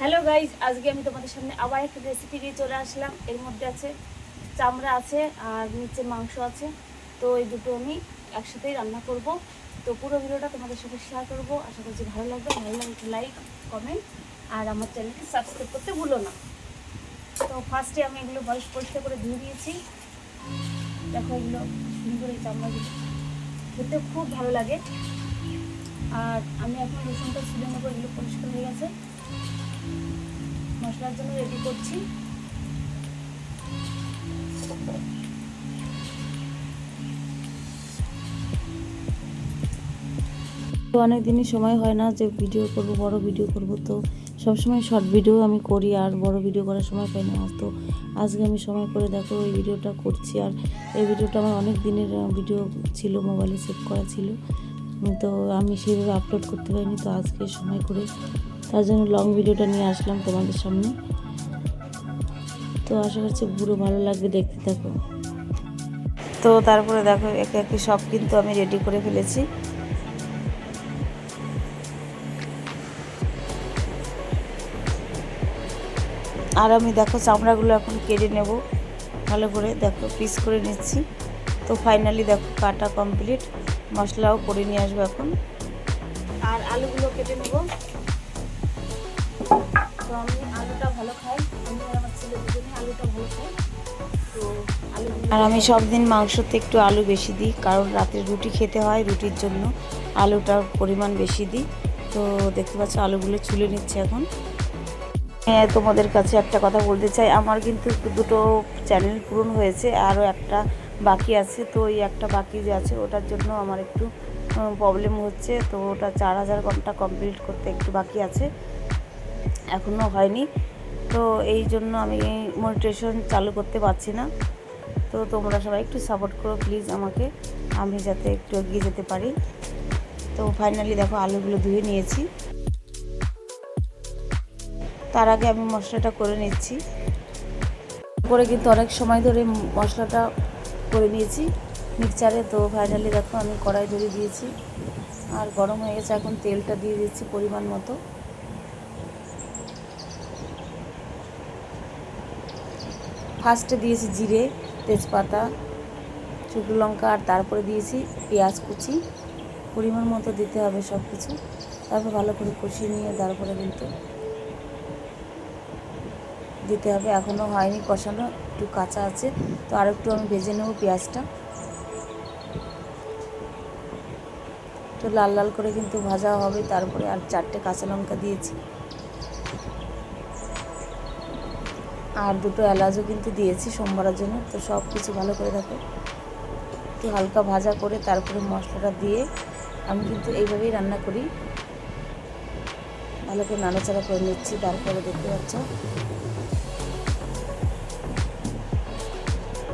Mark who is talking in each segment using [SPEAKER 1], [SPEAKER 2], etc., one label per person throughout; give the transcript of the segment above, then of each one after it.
[SPEAKER 1] Hello guys আজকে আমি তোমাদের সামনে আবার একটা রেসিপি নিয়ে চলে আসলাম। এর মধ্যে আছে চামড়া আছে আর নিচে মাংস আছে। তো এই দুটো আমি একসাথেই রান্না করব। তো পুরো ভিডিওটা তোমাদের সাথে শেয়ার করব। আশা করছি ভালো লাগবে। ভালো একটু লাইক কমেন্ট আর আমার চ্যানেলকে সাবস্ক্রাইব করতে ভুলো না। তো ফার্স্টে আমি এগুলো বয়স পরিষ্কার করে ধুয়ে দিয়েছি। দেখো এগুলো সুন্দর এই চামড়াগুলো। খেতে খুব ভালো লাগে। আর আমি এখন রসুনটা ছিলে নেব, এগুলো পরিষ্কার হয়ে গেছে। মশলার জন্য রেডি করছি।
[SPEAKER 2] তো অনেক দিনই সময় হয় না যে ভিডিও করব, বড় ভিডিও করব, তো সবসময় শর্ট ভিডিও আমি করি আর বড় ভিডিও করার সময় পাই না। তো আজকে আমি সময় করে দেখো এই ভিডিওটা করছি আর এই ভিডিওটা আমার অনেক দিনের ভিডিও ছিল মোবাইলে সেভ করা ছিল। তো আমি সেভাবে আপলোড করতে পারিনি, তো আজকে সময় করে তার জন্য লং ভিডিওটা নিয়ে আসলাম তোমাদের সামনে। তো আশা করছি পুরো ভালো লাগবে, দেখতে থাকো। তো তারপরে দেখো, একে একে সব কিন্তু আমি রেডি করে ফেলেছি। আর আমি দেখো চামড়াগুলো এখন কেটে নেব, ভালো করে দেখো পিস করে নিচ্ছি। তো ফাইনালি দেখো কাটা কমপ্লিট মশলাও করে নিয়ে আসব এখন।
[SPEAKER 1] আর আলুগুলো কেটে নেব। তো আমি আলুটা ভালো খাই। আমি আর আমার আলুটা ভালো খাই।
[SPEAKER 2] আর আমি সব দিন মাংসতে একটু আলু বেশি দিই, কারণ রাতে রুটি খেতে হয় রুটির জন্য। আলুটার পরিমাণ বেশি দিই। তো দেখতে পাচ্ছ আলুগুলো ছুলে নিচ্ছে এখন। হ্যাঁ তোমাদের কাছে একটা কথা বলতে চাই। আমার কিন্তু দুটো চ্যানেল পূরণ হয়েছে, আরও একটা বাকি আছে। তো ওই একটা বাকি যে আছে, ওটার জন্য আমার একটু প্রবলেম হচ্ছে। তো ওটা চার হাজার ঘণ্টা কমপ্লিট করতে একটু বাকি আছে। এখনও হয়নি। তো এই জন্য আমি মনিটেশন চালু করতে পারছি না। তো তোমরা সবাই একটু সাপোর্ট করো প্লিজ আমাকে। আমি যাতে একটু এগিয়ে যেতে পারি। তো ফাইনালি দেখো আলুগুলো ধুয়ে নিয়েছি। তার আগে আমি মশলাটা করে নিচ্ছি। করে কিন্তু অনেক সময় ধরে মশলাটা করে নিয়েছি মিক্সচারে তো ফাইনালি দেখো আমি কড়াই ধরে দিয়েছি। আর গরম হয়ে গেছে, এখন তেলটা দিয়ে দিচ্ছি পরিমাণ মতো। ফার্স্টে দিয়েছি জিরে, তেজপাতা, শুকনো লঙ্কা, আর তারপরে দিয়েছি পেঁয়াজ কুচি। পরিমাণ মতো দিতে হবে সব কিছু তারপর ভালো করে কষিয়ে নিয়ে তারপরে কিন্তু দিতে হবে। এখনও হয়নি কষানো, একটু কাঁচা আছে। তো আর একটু আমি ভেজে নেব পেঁয়াজটা। তো লাল লাল করে কিন্তু ভাজা হবে। তারপরে আর চারটে কাঁচা লঙ্কা দিয়েছি। আর দুটো এলাচও কিন্তু দিয়েছি সোমবারের জন্য, তো সব কিছু ভালো করে দেখো। একটু হালকা ভাজা করে তারপরে মশলাটা দিয়ে আমি কিন্তু এইভাবেই রান্না করি। ভালো করে নাড়াচাড়া করে নিচ্ছি, তারপরে দেখতে পাচ্ছ।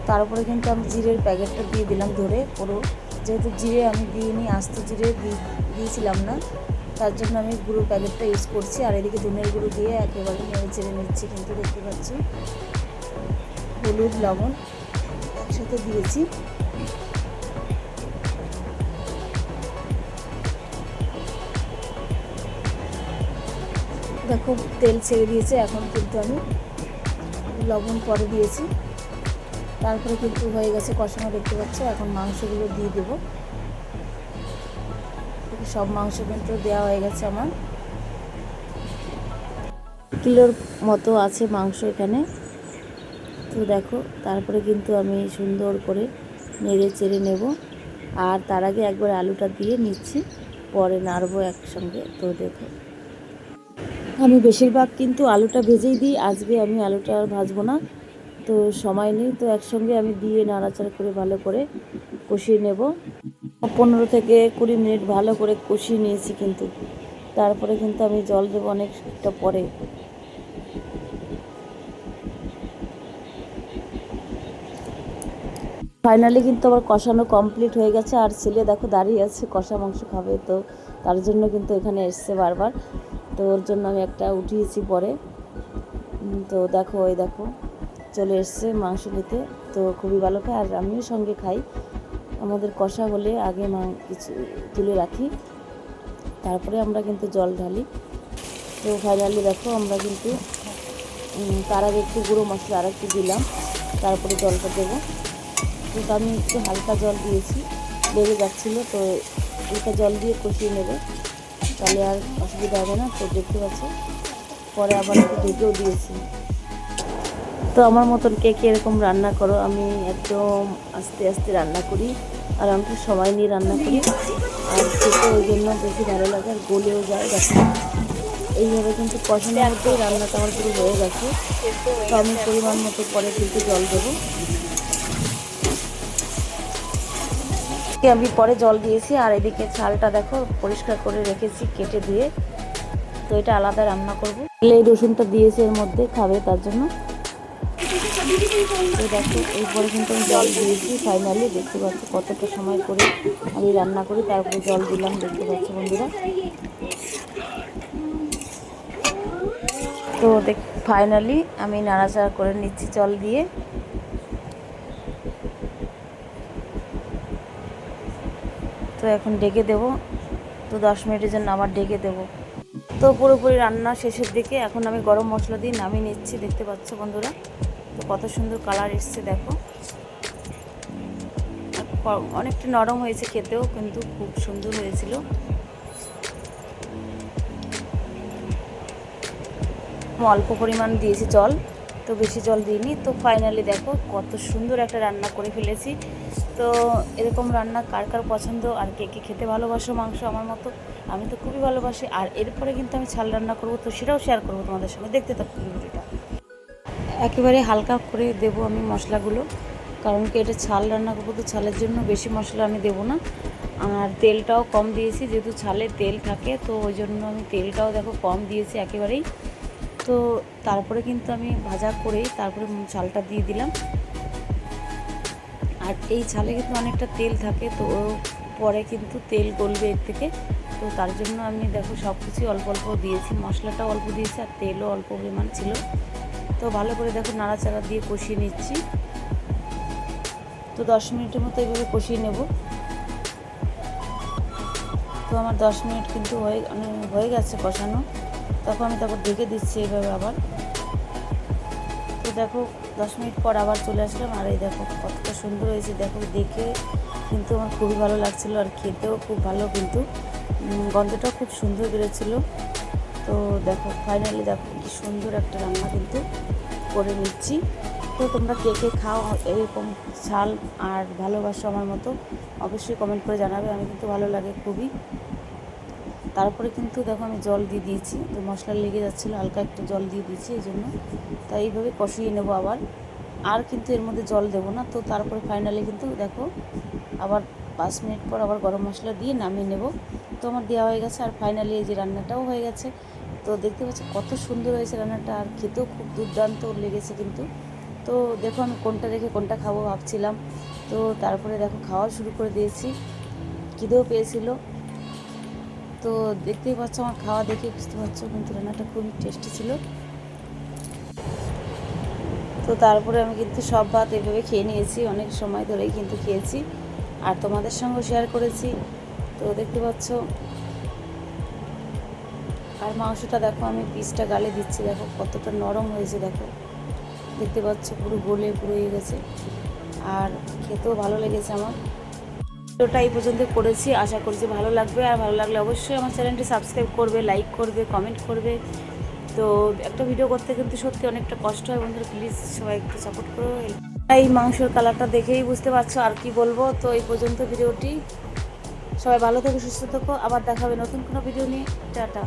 [SPEAKER 2] তারপরে কিন্তু আমি জিরের প্যাকেটটা দিয়ে দিলাম ধরে, পুরো। যেহেতু জিরে আমি দিইনি, আস্ত জিরে দিয়েছিলাম না। তার জন্য আমি গুঁড়ো প্যাকেটটা ইউজ করছি। আর এদিকে ধনের গুঁড়ো দিয়ে একেবারে নেড়ে চেড়ে নিচ্ছি কিন্তু দেখতে পাচ্ছি হলুদ, লবণ একসাথে দিয়েছি। দেখো, তেল ছেড়ে দিয়েছে, এখন কিন্তু আমি লবণ পরে দিয়েছি। তারপরে কিন্তু হয়ে গেছে কষানো, দেখতে পাচ্ছ? এখন মাংসগুলো দিয়ে দেব। সব মাংস কিন্তু দেওয়া হয়ে গেছে আমার। কিলোর মতো আছে মাংস এখানে। তো দেখো, তারপরে কিন্তু আমি সুন্দর করে নেড়ে চেড়ে নেব। আর তার আগে একবার আলুটা দিয়ে নিচ্ছি, পরে নাড়বো একসঙ্গে। তো দেখো। আমি বেশিরভাগ কিন্তু আলুটা ভেজেই দিই, আজকে আমি আলুটা আর ভাজবো না। তো সময় নেই, তো একসঙ্গে আমি দিয়ে নাড়াচাড়া করে ভালো করে কষিয়ে নেব। পনেরো থেকে কুড়ি মিনিট ভালো করে কষিয়ে নিয়েছি কিন্তু। তারপরে কিন্তু আমি জল দেবো অনেকটা পরে। ফাইনালি কিন্তু আমার কষানো কমপ্লিট হয়ে গেছে। আর ছেলে দেখো দাঁড়িয়ে আছে, কষা মাংস খাবে তো তার জন্য কিন্তু এখানে এসছে বারবার। তো ওর জন্য আমি একটা উঠিয়েছি পরে। তো দেখো ওই দেখো, চলে এসছে মাংস নিতে। তো খুবই ভালো খায়। আর আমিও সঙ্গে খাই। আমাদের কষা হলে আগে মা কিছু তুলে রাখি। তারপরে আমরা কিন্তু জল ঢালি। তো ফাইনালি দেখো আমরা কিন্তু তার আগে একটু গুঁড়ো মশলা আর একটু দিলাম। তারপরে জলটা দেবো। তো আমি একটু হালকা জল দিয়েছি লেগে যাচ্ছিল, তো হালকা জল দিয়ে কষিয়ে নেবে। তাহলে আর অসুবিধা হবে না, তো দেখতে পাচ্ছি। পরে আবার একটু ঢেকেও দিয়েছি। তো আমার মতন কে কে এরকম রান্না করো, আমি একদম আস্তে আস্তে রান্না করি। আর আমি একটু সময় নিয়ে রান্না করি। আর খেতে ওই জন্য বেশি ভালো লাগে আর গলেও যায় দেখো। এইভাবে কিন্তু কষানোর মধ্যেই রান্নাটা আমার পুরো হয়ে গেছে। তো আমি পরিমাণ মতো পরে কিন্তু জল দেবো। আমি পরে জল দিয়েছি আর এদিকে চালটা দেখো পরিষ্কার করে রেখেছি কেটে দিয়ে। তো এটা আলাদা রান্না করব। এই রসুনটা দিয়েছি এর মধ্যে খাবে তার জন্য। তো দেখো এরপরে কিন্তু আমি জল দিয়েছি ফাইনালি দেখতে পাচ্ছ কতটা সময় করে আমি রান্না করি তারপরে জল দিলাম, দেখতে পাচ্ছ বন্ধুরা। তো দেখ ফাইনালি আমি নাড়াচাড়া করে নিচ্ছি জল দিয়ে। তো এখন ডেকে দেবো, তো দশ মিনিটের জন্য আবার ডেকে দেবো। তো পুরোপুরি রান্না শেষের দিকে, এখন আমি গরম মশলা দিয়ে নামিয়ে নিচ্ছি, দেখতে পাচ্ছ বন্ধুরা। কত সুন্দর কালার এসছে, দেখো। অনেকটা নরম হয়েছে খেতেও, কিন্তু খুব সুন্দর হয়েছিল। অল্প পরিমাণ দিয়েছি জল, তো বেশি জল দিইনি। তো ফাইনালি দেখো, কত সুন্দর একটা রান্না করে ফেলেছি। তো এরকম রান্না কার কার পছন্দ, আর কে কে খেতে ভালোবাসো মাংস আমার মতো, আমি তো খুবই ভালোবাসি। আর এরপরে কিন্তু আমি ছাল রান্না করব, তো সেটাও শেয়ার করব তোমাদের সঙ্গে। দেখতে থাকো ভিডিওটা। একেবারে হালকা করে দেবো আমি মশলাগুলো, কারণ কি এটা ছাল রান্না করব তো ছালের জন্য বেশি মশলা আমি দেবো না। আর তেলটাও কম দিয়েছি, যেহেতু ছালে তেল থাকে, তো ওই জন্য আমি তেলটাও দেখো কম দিয়েছি একেবারেই। তো তারপরে কিন্তু আমি ভাজা করেই তারপরে ছালটা দিয়ে দিলাম। আর এই ছালে কিন্তু অনেকটা তেল থাকে, তো পরে কিন্তু তেল গলবে এর থেকে। তো তার জন্য আমি দেখো সব কিছুই অল্প অল্প দিয়েছি, মশলাটাও অল্প দিয়েছি, আর তেলও অল্প পরিমাণ ছিল। তো ভালো করে দেখো নাড়াচাড়া দিয়ে কষিয়ে নিচ্ছি। তো দশ মিনিটের মতো এইভাবে কষিয়ে নেব। তো আমার দশ মিনিট কিন্তু হয়ে হয়ে গেছে কষানো। তখন আমি তারপর ঢেকে দিচ্ছি এইভাবে আবার। তো দেখো দশ মিনিট পর আবার চলে আসলাম। আর এই দেখো কতটা সুন্দর হয়েছে, দেখো দেখে কিন্তু আমার খুবই ভালো লাগছিল আর খেতেও খুব ভালো কিন্তু। গন্ধটাও খুব সুন্দর বেরোচ্ছিলো। তো দেখো ফাইনালি দেখো কি সুন্দর একটা রান্না কিন্তু করে নিচ্ছি। তো তোমরা কে কে খাও, এরকম ঝাল আর ভালোবাসো আমার মতো, অবশ্যই কমেন্ট করে জানাবে, আমি কিন্তু ভালো লাগে খুবই। তারপরে কিন্তু দেখো আমি জল দিয়ে দিয়েছি, তো মশলা লেগে যাচ্ছিল, হালকা একটু জল দিয়ে দিয়েছি এই জন্য। তাই এইভাবে কষিয়ে নেব আবার। আর কিন্তু এর মধ্যে জল দেবো না, তো তারপরে ফাইনালি কিন্তু দেখো আবার পাঁচ মিনিট পর আবার গরম মশলা দিয়ে নামিয়ে নেব। তো আমার দেওয়া হয়ে গেছে আর ফাইনালি এই যে রান্নাটাও হয়ে গেছে। তো দেখতে পাচ্ছি কত সুন্দর হয়েছে রান্নাটা আর খেতেও খুব দুর্দান্ত লেগেছে কিন্তু। তো দেখো আমি কোনটা রেখে কোনটা খাব ভাবছিলাম। তো তারপরে দেখো খাওয়া শুরু করে দিয়েছি। খিদেও পেয়েছিল। তো দেখতেই পাচ্ছ আমার খাওয়া দেখে বুঝতে পারছ কিন্তু রান্নাটা খুবই টেস্টি ছিল। তো তারপরে আমি কিন্তু সব ভাত এভাবে খেয়ে নিয়েছি। অনেক সময় ধরেই কিন্তু খেয়েছি। আর তোমাদের সঙ্গে শেয়ার করেছি। তো দেখতে পাচ্ছ, আর মাংসটা দেখো, আমি পিসটা গালে দিচ্ছি, দেখো কতটা নরম হয়েছে, দেখো। দেখতে পাচ্ছ, পুরো গলে পুরো হয়ে গেছে। আর খেতেও ভালো লেগেছে আমার। ভিডিওটা এই পর্যন্ত করেছি। আশা করছি ভালো লাগবে। আর ভালো লাগলে অবশ্যই আমার চ্যানেলটি সাবস্ক্রাইব করবে লাইক করবে কমেন্ট করবে। তো একটা ভিডিও করতে কিন্তু সত্যি অনেকটা কষ্ট হয়। বন্ধুরা প্লিজ সবাই একটু সাপোর্ট করো। এই মাংসের কালারটা দেখেই বুঝতে পারছ আর কি বলব। তো এই পর্যন্ত ভিডিওটি সবাই ভালো থেকো, সুস্থ থেকো। আবার দেখাবে নতুন কোনো ভিডিও নিয়ে। টাটা।